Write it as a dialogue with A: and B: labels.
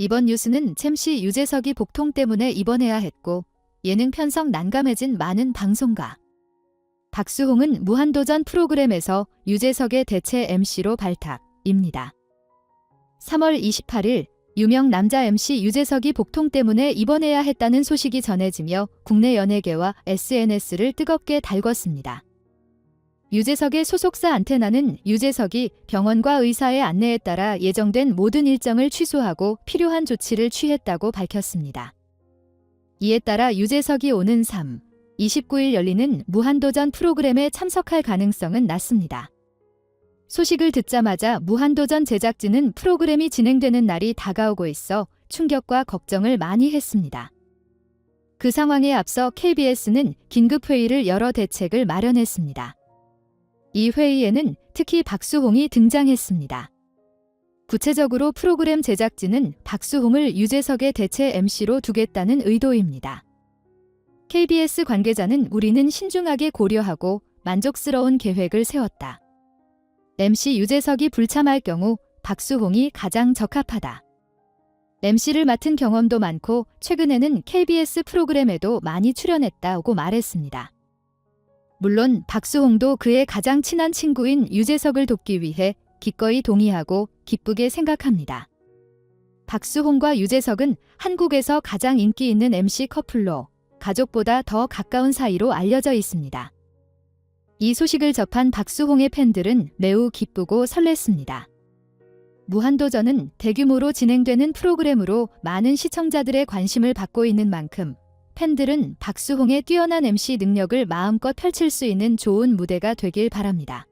A: 이번 뉴스는 챔씨 유재석이 복통 때문에 입원해야 했고 예능 편성 난감해진 많은 방송가. 박수홍은 무한도전 프로그램에서 유재석의 대체 MC로 발탁입니다. 3월 28일 유명 남자 MC 유재석이 복통 때문에 입원해야 했다는 소식이 전해지며 국내 연예계와 SNS를 뜨겁게 달궜습니다. 유재석의 소속사 안테나는 유재석이 병원과 의사의 안내에 따라 예정된 모든 일정을 취소하고 필요한 조치를 취했다고 밝혔습니다. 이에 따라 유재석이 오는 3, 29일 열리는 무한도전 프로그램에 참석할 가능성은 낮습니다. 소식을 듣자마자 무한도전 제작진은 프로그램이 진행되는 날이 다가오고 있어 충격과 걱정을 많이 했습니다. 그 상황에 앞서 KBS는 긴급회의를 열어 대책을 마련했습니다. 이 회의에는 특히 박수홍이 등장했습니다. 구체적으로 프로그램 제작진은 박수홍을 유재석의 대체 MC로 두겠다는 의도입니다. KBS 관계자는 우리는 신중하게 고려하고 만족스러운 계획을 세웠다. MC 유재석이 불참할 경우 박수홍이 가장 적합하다. MC를 맡은 경험도 많고 최근에는 KBS 프로그램에도 많이 출연했다고 말했습니다. 물론 박수홍도 그의 가장 친한 친구인 유재석을 돕기 위해 기꺼이 동의하고 기쁘게 생각합니다. 박수홍과 유재석은 한국에서 가장 인기 있는 MC 커플로 가족보다 더 가까운 사이로 알려져 있습니다. 이 소식을 접한 박수홍의 팬들은 매우 기쁘고 설렜습니다. 무한도전은 대규모로 진행되는 프로그램으로 많은 시청자들의 관심을 받고 있는 만큼 팬들은 박수홍의 뛰어난 MC 능력을 마음껏 펼칠 수 있는 좋은 무대가 되길 바랍니다.